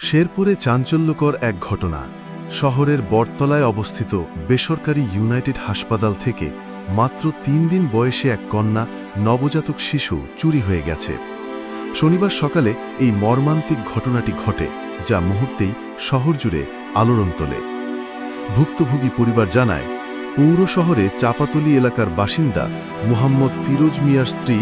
শেরপুরে চাঞ্চল্যকর এক ঘটনা। শহরের বটতলায় অবস্থিত বেসরকারি ইউনাইটেড হাসপাতাল থেকে মাত্র তিন দিন বয়সে এক কন্যা নবজাতক শিশু চুরি হয়ে গেছে। শনিবার সকালে এই মর্মান্তিক ঘটনাটি ঘটে, যা মুহূর্তেই শহর জুড়ে আলোড়ন তোলে। ভুক্তভোগী পরিবার জানায়, পৌর শহরে চাপাতলি এলাকার বাসিন্দা মুহাম্মদ ফিরোজ মিয়ার স্ত্রী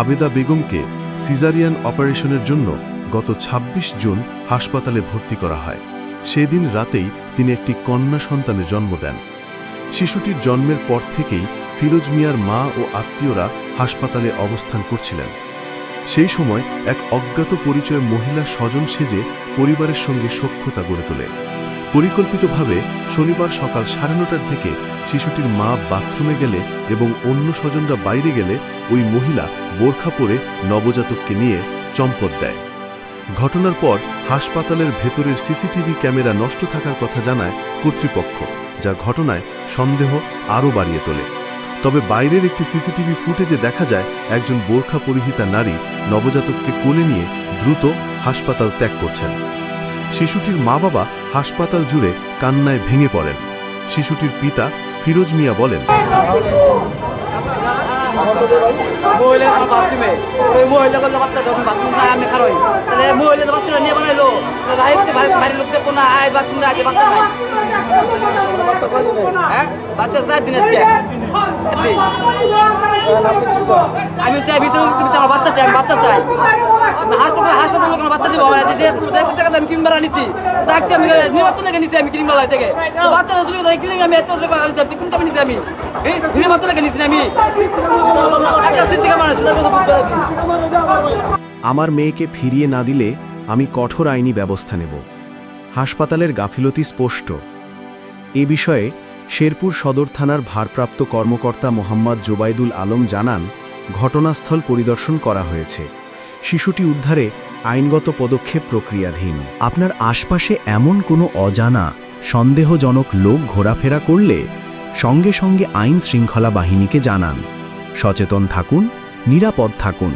আবেদা বেগমকে সিজারিয়ান অপারেশনের জন্য গত ২৬ জুন হাসপাতালে ভর্তি করা হয়। সেদিন রাতেই তিনি একটি কন্যা সন্তানের জন্ম দেন। শিশুটির জন্মের পর থেকেই ফিরোজ মিয়ার মা ও আত্মীয়রা হাসপাতালে অবস্থান করছিলেন। সেই সময় এক অজ্ঞাত পরিচয় মহিলা স্বজন সেজে পরিবারের সঙ্গে সখ্যতা গড়ে তোলে। পরিকল্পিতভাবে শনিবার সকাল সাড়ে নটার থেকে শিশুটির মা বাথরুমে গেলে এবং অন্য স্বজনরা বাইরে গেলে ওই মহিলা বোরখা পরে নবজাতককে নিয়ে চম্পট দেয়। ঘটনার পর হাসপাতালের ভেতরের সিসিটিভি ক্যামেরা নষ্ট থাকার কথা জানায় কর্তৃপক্ষ যা ঘটনায় সন্দেহ আরও বাড়িয়ে তোলে তবে বাইরের একটি সিসিটিভি ফুটেজে দেখা যায় একজন বোরখা পরিহিতা নারী নবজাতককে কোলে নিয়ে দ্রুত হাসপাতাল ত্যাগ করছেন শিশুটির মা বাবা হাসপাতাল জুড়ে কান্নায় ভেঙে পড়েন শিশুটির পিতা ফিরোজ মিয়া বলেন মহিলা আমার বাথরুমে। ওই মহিলা বলল বাচ্চা যখন বাথরুম নাই আমি খারোই তাহলে মহিলা বাচ্চাটা নিয়ে বানাইলো রাইতে বাড়ির লোক দেখো না আয় বাথরুম আগে বাচ্চা নাই আমি চাই তুমি আমার বাচ্চা চাই বাচ্চা চাই। হাসপাতাল হাসপাতাল লোক বাচ্চা দিব আমার যে টাকা আমি কিনবার আনিছি তাকে আমি নির্বাচন নিচ্ছি আমি কিনবার থেকে। বাচ্চা তুমি কিনে আমি এত টাকা আনিছি আপনি নিচ্ছি আমি। নিচ্ছি আমি। একটা কোনো আমার মেয়েকে ফিরিয়ে না দিলে আমি কঠোর আইনি ব্যবস্থা নেব। হাসপাতালের গাফিলতি স্পষ্ট। এ বিষয়ে শেরপুর সদর থানার ভারপ্রাপ্ত কর্মকর্তা মোহাম্মদ জোবাইদুল আলম জানান, ঘটনাস্থল পরিদর্শন করা হয়েছে। শিশুটি উদ্ধারে আইনগত পদক্ষেপ প্রক্রিয়াধীন। আপনার আশপাশে এমন কোনো অজানা, সন্দেহজনক লোক ঘোরাফেরা করলে সঙ্গে সঙ্গে আইন শৃঙ্খলা বাহিনীকে জানান। সচেতন থাকুন, নিরাপদ থাকুন।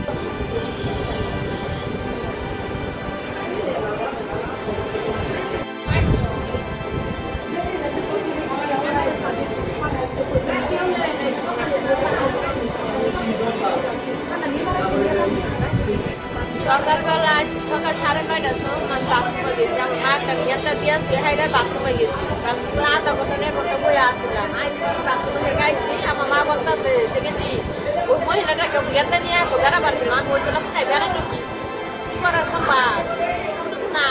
সকালবেলা আজ সকাল সাড়ে নয়টার সময় আমি বাথরুমে গেছি। আমার মার কাছে একটা দিয়ে আসলে হাইরা বাথরুমে গেছি। তারপর আধা ঘণ্টা দেড় ঘণ্টা বয়ে আসছিলাম আইসি বাথরুমে থেকে আইসি আমার মা বলতেছে দেখেছি ওই মহিলাটাকে গেতে নিয়ে বেড়া পারছিল আমি ওই জন্য কোথায় বেড়ানি কি কি করার সম্ভব? না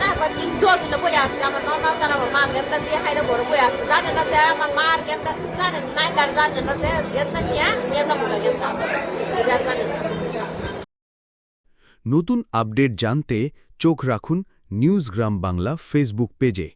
না কদিন দুদিনে বয়ে আসছে। আমার নর্মাল তার আমার মা গেন্দা দিয়ে হাইরা বড় বয়ে আসছে। জানে না সে আমার মার গেন্দা জানে, নাই তার জানে না সে গেন্দা নিয়ে নিয়ে যাব না এটা জানে না। নতুন আপডেট জানতে চোখ রাখুন নিউজগ্রাম বাংলা ফেসবুক পেজে।